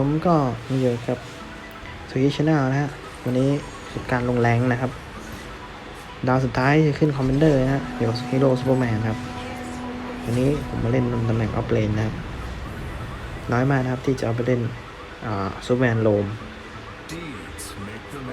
ผมก็มาอยู่กับสวีชแนลนะฮะ วันนี้การลงแรงนะครับ ดาวสุดท้ายจะขึ้นคอมเมนเดอร์นะฮะ เดี๋ยวฮีโร่ซูเปอร์แมนครับ วันนี้ผมมาเล่นตำแหน่งออฟเลนนะครับ น้อยมากนะครับที่จะเอาไปเล่นซูเปอร์แมนโลม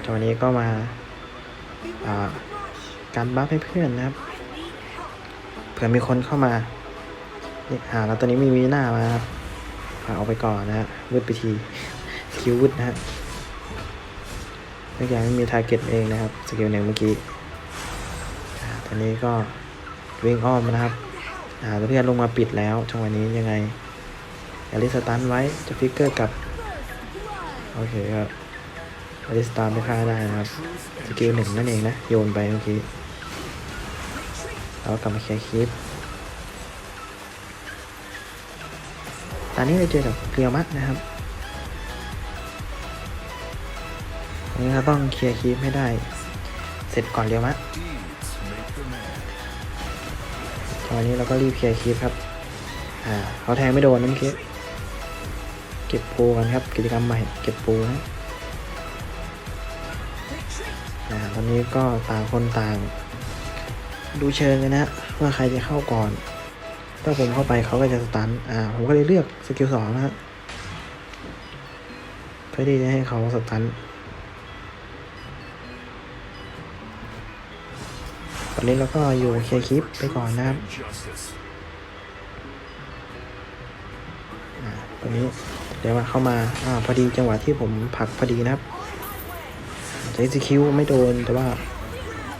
แต่วันนี้ก็มาการบัฟให้เพื่อนนะครับ เผื่อมีคนเข้ามานี่หาแล้วตอนนี้มีวีน่ามาครับเอาไปก่อนนะฮะ วืดไปทีสกิลวืดนะฮะเมื่อกี้ไม่มีทาร์เก็ตเองนะครับสกิลหนึ่งเมื่อกี้ตอนนี้ก็วิ่งอ้อมนะครับอาเพื่อนลงมาปิดแล้วจังหวะนี้ยังไงอลิสตันไว้จะฟิกเกอร์กับโอเคครับอลิสตามไปฆ่าได้นะครับสกิลหนึ่งนั่นเองนะ โยนไปเมื่อกี้แล้วกลับมาเคลียร์คลิป ตอนนี้เราเจอกับเรียวมัดนะครับอันนี้เราต้องเคลียร์คลิปให้ได้ เสร็จก่อนเรียวมัดตอนนี้เราก็รีบเคลียร์คลิปครับ อ่าเขาแทงไม่โดนนั่นคือเก็บปูกันครับ กิจกรรมใหม่ เก็บปูนะอ่าตอนนี้ก็ต่างคนต่าง ดูเชิงกันนะว่าใครจะเข้าก่อน ถ้าผมเข้าไปเขาก็จะสตัน อ่า ผมก็เลยเลือกสกิลสองนะฮะเพื่อที่จะให้เขาสตัน ตอนนี้เราก็อยู่เคลียร์คลิปไปก่อนนะครับตอนนี้เดี๋ยวมาเข้ามา อ่า พอดีจังหวะที่ผมผลักพอดีนะครับจะ execute ไม่โดน แต่ว่า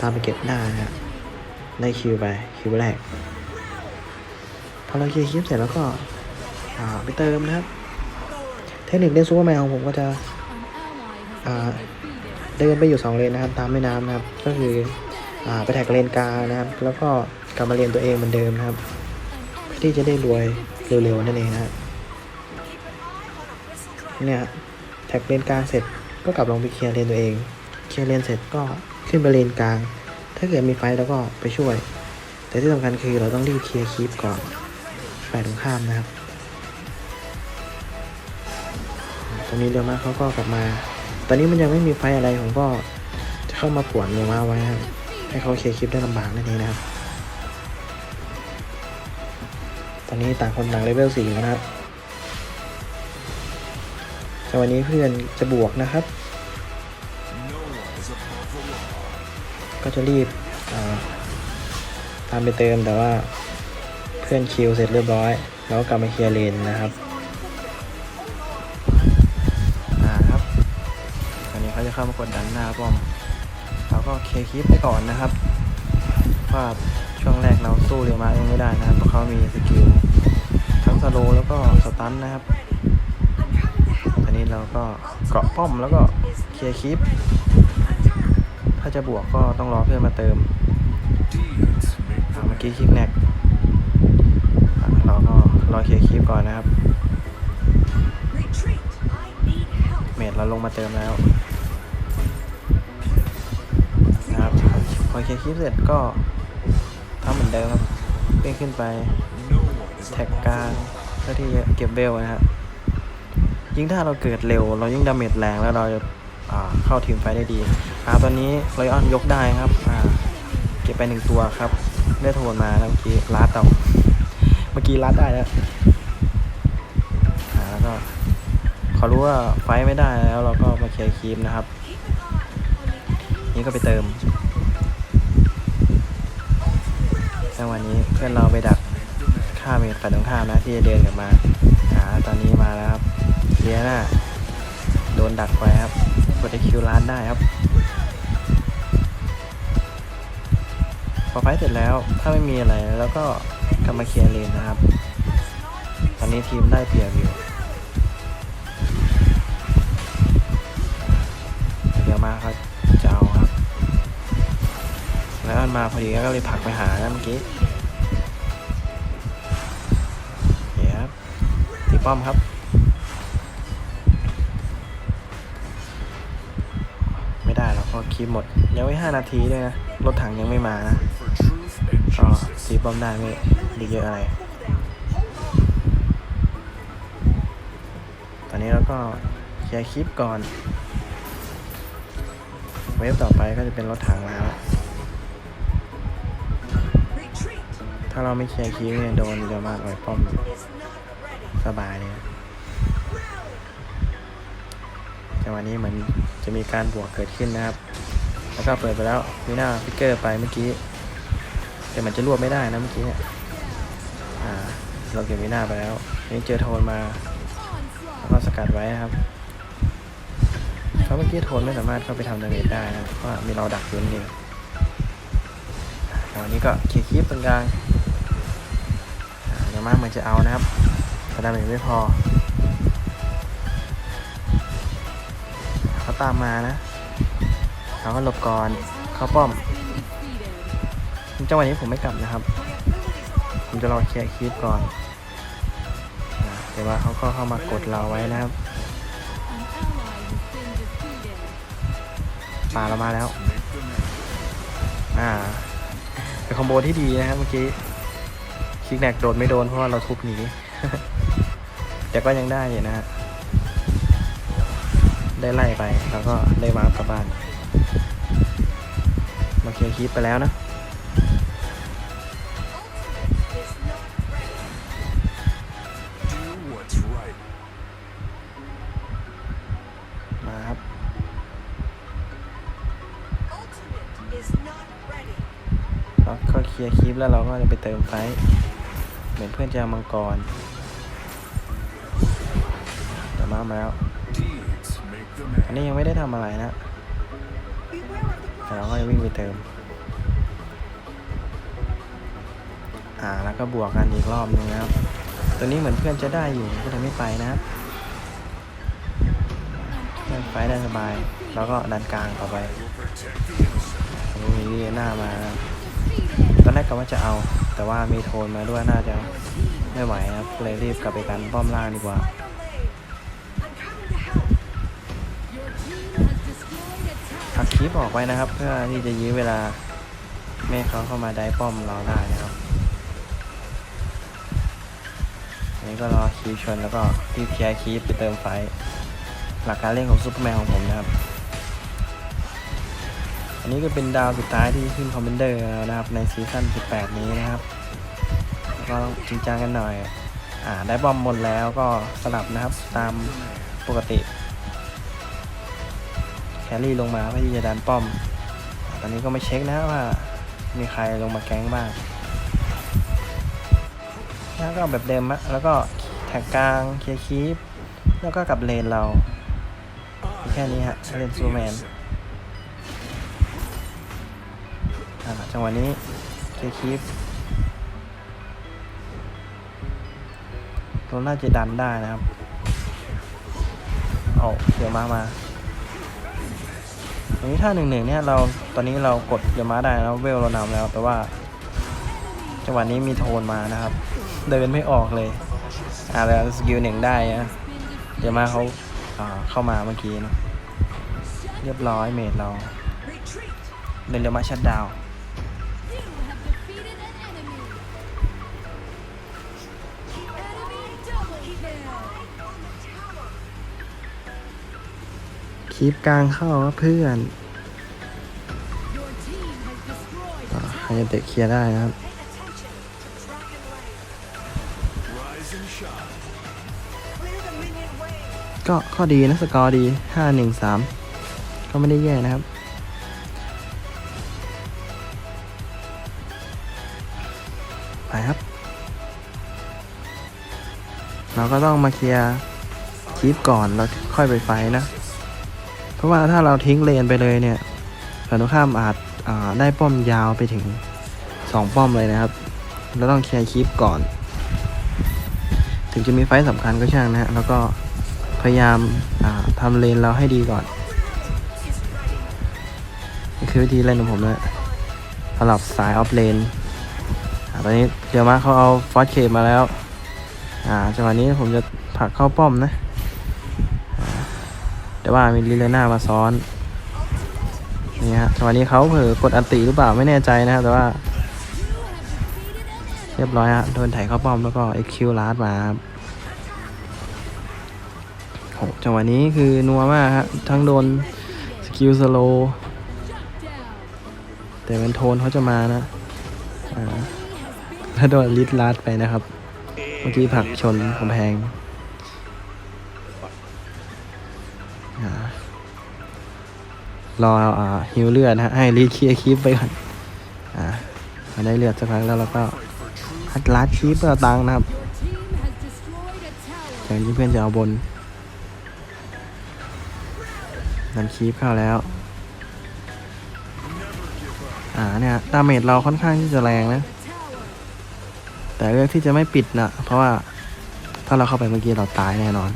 ตามไปเก็บได้นะฮะได้คิวไป คิวแรก พอเราเคลียร์คลิปเสร็จแล้วก็ไปเติมนะครับ เทคนิคเล่นซูเปอร์แมนของผมก็จะเดินไปอยู่สองเลนนะครับ ตามแม่น้ำนะครับ ก็คืออไปแท็กเลนกลางนะครับ แล้วก็กลับมาเลนตัวเองเหมือนเดิมนะครับเพื่อที่จะได้รวยเร็วๆนั่นเองนะครับเนี่ยแท็กเลนกลางเสร็จก็กลับลงไปเคลียร์เลนตัวเอง เคลียร์เลนเสร็จก็ขึ้นไปเลนกลาง ถ้าเกิดมีไฟแล้วก็ไปช่วย แต่ที่สำคัญคือเราต้องรีบเคลียร์คลิปก่อน ฝ่ายตรงข้ามนะครับ ตอนนี้เร็วมากเขาก็กลับมา ตอนนี้มันยังไม่มีไฟอะไรผมก็จะเข้ามาปวดเร็วมาไว้ครับให้เขาเคลียร์คลิปได้ลำบากนั่นเองนะครับ ตอนนี้ต่างคนต่างเลเวลสี่แล้วนะครับแต่วันนี้เพื่อนจะบวกนะครับ ก็จะรีบตามไปเติมแต่ว่า เพื่อนคิวเสร็จเรียบร้อย แล้วกลับมาเคลียร์เลนนะครับอ่าครับตอนนี้เขาจะเข้ามากดดันหน้าป้อมเราก็เคลียร์คลิปไปก่อนนะครับว่าช่วงแรกเราสู้เรียวมาเองไม่ได้นะครับเพราะเขามีสกิลทั้งสโลแล้วก็สตันนะครับตอนนี้เราก็เกาะป้อมแล้วก็เคลียร์คลิป ถ้าจะบวกก็ต้องรอเพื่อนมาเติมอ่าเมื่อกี้คลิปแนก ราก็รอเคลียร์คลิปก่อนนะครับ เมดเราลงมาเติมแล้วนะครับพอเคลียร์คลิปเสร็จก็ทำเหมือนเดิมครับเป้งขึ้นไปแท็กกลางเพื่อที่จะเก็บเบลนะครับยิ่งถ้าเราเกิดเร็ว เรายิ่งดาเมจแรงแล้วเราจะอ่าเข้าทีมไฟได้ดีอ่าตอนนี้ไลออนยกได้ครับอ่าเก็บไปหนึ่งตัวครับเลือดโทนมาแล้วเมื่อกี้ลัดเอาเมื่อกี้ลัดได้แล้วแล้วก็เขารู้ว่าไฟไม่ได้แล้วเราก็มาเคลียร์ครีมนะครับ นี่ก็ไปเติมจังหวะนี้เพื่อนเราไปดักฆ่าเมดฝ่ายตรงข้ามนะที่จะเดินกลับมาหาตอนนี้มาแล้วครับเลียน่าโดนดักไว้ครับกดไอคิวล้านได้ครับ พอไฟเสร็จแล้วถ้าไม่มีอะไรแล้วก็ กลับมาเคลียร์เลนนะครับ ตอนนี้ทีมได้เปรียบอยู่เดี๋ยวมาเขาจะเอาครับ แล้วมันมาพอดีก็เลยผลักไปหานะเมื่อกี้เดี๋ยวครับตีป้อมครับ ไม่ได้แล้วเพราะคีบหมด ยังไม่ห้านาทีเลยนะ รถถังยังไม่มานะ ก็ตีป้อมได้ไม่ด้เยอะอะไร ตอนนี้เราก็เคลียร์คลิปก่อน เวฟต่อไปก็จะเป็นรถถังแล้ว ถ้าเราไม่เคลียร์คลิปเนี่ยโดนเยอะมากเลยป้อมสบายเลยนะจังหวะนี้เหมือนจะมีการบวกเกิดขึ้นนะครับ แล้วก็เปิดไปแล้วมีหน้าฟิกเกอร์ไปเมื่อกี้ แต่มันจะรวบไม่ได้นะเมื่อกี้เนี่ยอ่าเราเก็บมีหน้าไปแล้วอันนี้เจอโทนมาแล้วก็สกัดไว้นะครับเพราะเมื่อกี้โทนไม่สามารถเข้าไปทำดาเมจได้นะเพราะว่ามีเราดักอยู่นั่นเองจังหวะนี้ก็เคลียร์คลิปตรงกลางอ่าอย่างมากมันจะเอานะครับแต่ดาเมจไม่พอเขาตามมานะเขาก็หลบก่อน เขาป้อม จังหวะนี้ผมไม่กลับนะครับ ผมจะรอเคลียร์คลิปก่อนอ่าแต่ว่าเขาก็เข้ามากดเราไว้นะครับปลาเรามาแล้ว อ่า เป็นคอมโบที่ดีนะครับเมื่อกี้คิกแนกโดนไม่โดนเพราะว่าเราทุบหนีแต่ก็ยังได้อยู่นะฮะได้ไล่ไปแล้วก็ได้วาร์ปกลับบ้านมาเคลียร์คลิปไปแล้วนะ แล้วเราก็จะไปเติมไฟ เหมือนเพื่อนจะเอามังกรแต่มามาแล้ว อันนี้ยังไม่ได้ทำอะไรนะ แต่เราก็จะวิ่งไปเติม อ่าแล้วก็บวกกันอีกรอบนึงนะครับ ตัวนี้เหมือนเพื่อนจะได้อยู่ก็เลยไม่ไปนะเพื่อนไฟได้สบาย แล้วก็ดันกลางต่อไป Will protect the innocent. ผมมีเรียหน้ามานะ อนแรกก็ว่าจะเอา แต่ว่ามีโทนมาด้วยน่าจะไม่ไหวครับเลยรีบกลับไปกันป้อมล่างดีกว่าหักคลิปออกไว้นะครับ เพื่อที่จะยื้อเวลาไม่เขาเข้ามาได้ป้อมเราได้นะครับอันนี้ก็รอคีบชนแล้วก็รีบเคลียร์คีบไปเติมไฟ หลักการเล่นของซูเปอร์แมนของผมนะครับ นนี้ก็เป็นดาวสุดท้ายที่ขึ้นคอมเมนเดอร์นะครับในซีซั่น 18 นี้นะครับ ก็ต้องจริงจังกันหน่อย อ่าได้บอมหมดแล้วก็สลับนะครับตามปกติ แครี่ลงมาเพื่อที่จะดันป้อม ตอนนี้ก็ไม่เช็คนะว่ามีใครลงมาแก๊งบ้างแล้วก็แบบเดิมอะแล้วก็แท็กกลางเคลียร์คีปแล้วก็กลับเลนเรา แค่นี้ฮะเลนซูแมน จังหวะนี้เคคีปเราน่าจะดันได้นะครับ เอาเดี๋ยวมามาตรงนี้ถ้าหนึ่งหนึ่งเนี่ยเราตอนนี้เรากดเดี๋ยวมาได้แล้วเวลเรานำแล้ว แต่ว่า จังหวะนี้มีโทนมานะครับ เดินไม่ออกเลย อ่าแล้วสกิลหนึ่งได้นะเดี๋ยวมาเขาอ่าเข้ามาเมื่อกี้เนะเรียบร้อยเมดเราเดินเดี๋ยวมาชัดดาวน์ คีบกลางเข้ากับเพื่อนใครจะเตะเคลียร์ได้นะครับก็ข้อดีนะสกอร์ดีห้าหนึ่งสามก็ไม่ได้แย่นะครับ ไปครับ เราก็ต้องมาเคลียร์คลิปก่อนแล้วค่อยไปไฟนะ เพราะว่าถ้าเราทิ้งเลนไปเลยเนี่ยฝั่งตรงข้ามอาจอาได้ป้อมยาวไปถึงสองป้อมเลยนะครับ เราต้องเคลียร์คลิปก่อน ถึงจะมีไฟท์สำคัญก็ช่างนะฮะแล้วก็พยายามาทำเลนเราให้ดีก่อนนี่คือวิธีเล่นของผมนะสำหรับสายออฟเลนตอนนี้เดี๋ยวมาเขาเอาฟอสเคมาแล้วอ่าจังหวะนี้ผมจะผักเข้าป้อมนะ แต่ว่ามีลิเลน่ามาซ้อนนี่ฮะจังหวะนี้เขาเผลอกดอันติหรือเปล่าไม่แน่ใจนะครับแต่ว่า เรียบร้อยฮะโดนไถเข้าป้อมแล้วก็เอ็กคิวลาดมาครับโหจังหวะนี้คือนัวมากฮะทั้งโดนสกิลสโลแต่เป็นโทนเขาจะมานะแล้วโดนลิดลาดไปนะครับ เมื่อกี้ผลักชนกำแพง รออฮิวเลือดนะฮะให้รีเคลียร์คลิปไปก่อนอ่าพอได้เลือดสักพักแล้วเราก็ฮัดลัดคลิปเพื่อตังนะครับ Your team has destroyed a tower. อย่างที่เพื่อนจะเอาบนนันคีบเข้าแล้ว อ่าเนี่ยดาเมจเราค่อนข้างที่จะแรงนะ แต่เลือกที่จะไม่ปิดนะเพราะว่าถ้าเราเข้าไปเมื่อกี้เราตายแน่นอน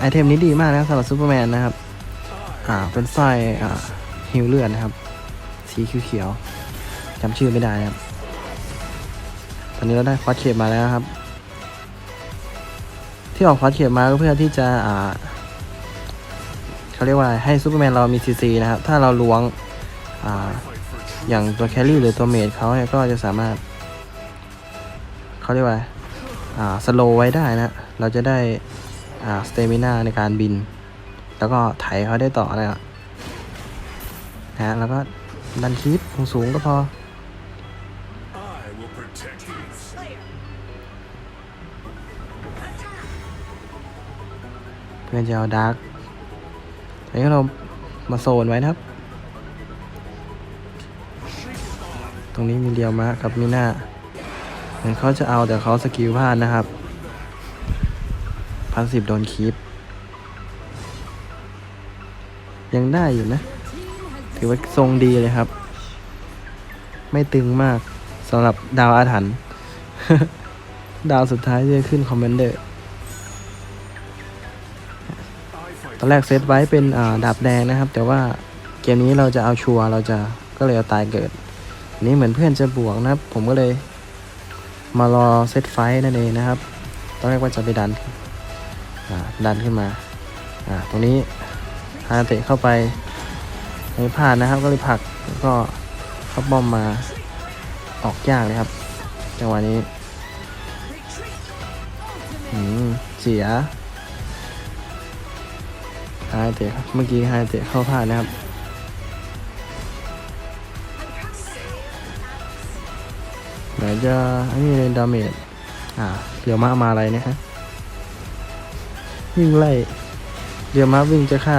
ไอเทมนี้ดีมากนะสำหรับซูเปอร์แมนนะครับ อ่าเป็นสร้อยอ่าฮิวเลือดนะครับ สีเขียวๆจำชื่อไม่ได้นะครับ ตอนนี้เราได้ฟอสเคปมาแล้วครับ ที่ออกฟอสเคปมาก็เพื่อที่จะอ่าเขาเรียกว่าให้ซูเปอร์แมนเรามีซีซีนะครับ ถ้าเราล้วงอ่าอย่างตัวแครี่หรือตัวเมดเขาเนี่ยก็จะสามารถเขาเรียกว่าอ่าสโลไว้ได้นะ เราจะได้อ่าสเตมินาในการบิน แล้วก็ไถเขาได้ต่อนะครับนะฮะแล้วก็ดันคีปสูงก็พอ เพื่อนจะเอาดาร์กอันนี้เรามาโซนไว้นะครับ ตรงนี้มีเดียวมากับมีหน้าเหมือนเขาจะเอาแต่เขาสกิลพลาดนะครับ พันสิบโดนคีป ยังได้อยู่นะ ถือว่าทรงดีเลยครับ ไม่ตึงมากสำหรับดาวอาถรรพ์ดาวสุดท้ายที่จะขึ้นคอมเมนเดอร์ตอนแรกเซตไว้เป็นดาบแดงนะครับ แต่ว่าเกมนี้เราจะเอาชัวเราจะก็เลยเอาตายเกิดนนี้เหมือนเพื่อนจะบวกนะครับ ผมก็เลยมารอเซตไฟนั่นเองนะครับ ตอนแรกว่าจะไปดันดันขึ้นมา ตรงนี้ ฮาเตะเข้าไปไม่พลาดนะครับ ก็เลยผลักแล้วก็เข้าป้อมมาออกยากเลยครับจังหวะนี้อืมเสียฮาเตะครับเมื่อกี้ฮาเตะเข้าพลาดนะครับเดี๋ยวจะอันนี้เลยดาเมจอ่าเรียวมามาอะไรเนี่ยฮะวิ่งไล่เรียวมาวิ่งจะฆ่า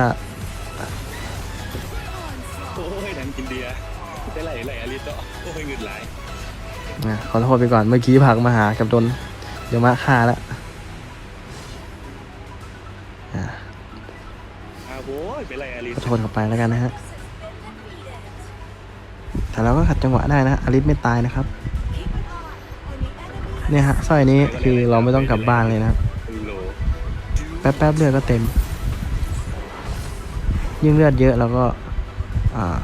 เงินหลายอะขอโทษไปก่อนเมื่อกี้ผักมาหากับโดนเรียวมาฆ่าล้วอ่าโว้ยไปไหลอลิสขอโทษกลับไปแล้วกันนะฮะแต่เราก็ขัดจังหวะได้นะอลิสไม่ตายนะครับ เนี่ยฮะสร้อยนี้คือเราไม่ต้องกลับบ้านเลยนะครับแป๊บๆเลือดก็เต็ม ยิ่งเลือดเยอะเราก็ อ่า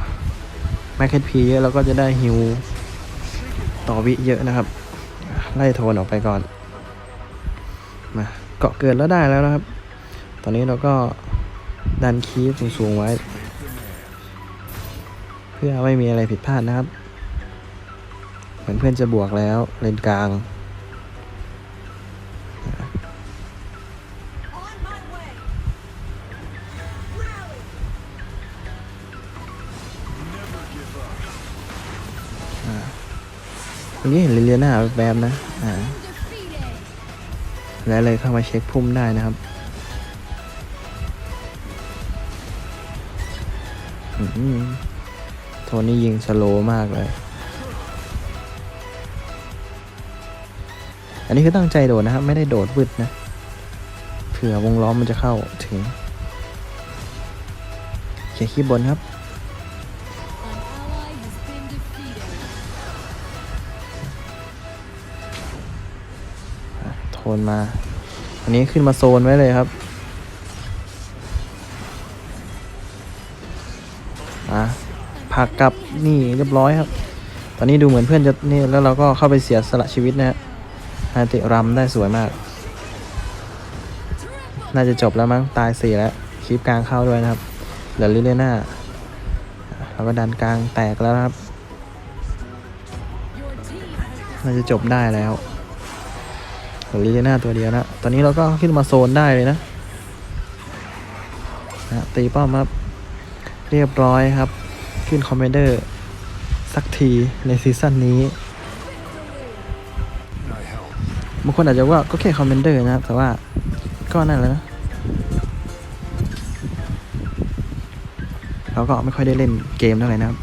แมคเคทพีเยอะเราก็จะได้ฮิวต่อวิเยอะนะครับ ไล่โทนออกไปก่อน มาเกาะเกิดแล้วได้แล้วนะครับ ตอนนี้เราก็ดันคีฟสูงๆไว้ เพื่อไม่มีอะไรผิดพลาดนะครับ เหมือนเพื่อนจะบวกแล้วเลนกลาง วันนี้เห็นเลียนหน้าแบบนะ อ่า และเลยเข้ามาเช็คพุ่มได้นะครับโทนี่ยิงสโลมากเลย อันนี้คือตั้งใจโดดนะครับ ไม่ได้โดดวึดนะ เผื่อวงล้อมมันจะเข้าถึง เขียร์คีบบนครับ นมา อันนี้ขึ้นมาโซนไว้เลยครับอะผักกลับนี่เรียบร้อยครับ ตอนนี้ดูเหมือนเพื่อนจะนี่แล้วเราก็เข้าไปเสียสละชีวิตนะฮะฮาติรำได้สวยมาก น่าจะจบแล้วมั้งตายสี่แล้วคลิปกลางเข้าด้วยนะครับเหลือลิเลน่าเราก็ดันกลางแตกแล้วครับน่าจะจบได้แล้ว ลิเลน่าตัวเดียวนะ ตอนนี้เราก็ขึ้นมาโซนได้เลยนะนะตีป้อมครับ เรียบร้อยครับ ขึ้นคอมเมนเดอร์ สักทีในซีซั่นนี้บางคนอาจจะว่าก็แค่คอมเมนเดอร์นะครับ แต่ว่าก็นั่นแหละนะ เราก็ไม่ค่อยได้เล่นเกมเท่าไหร่นะครับ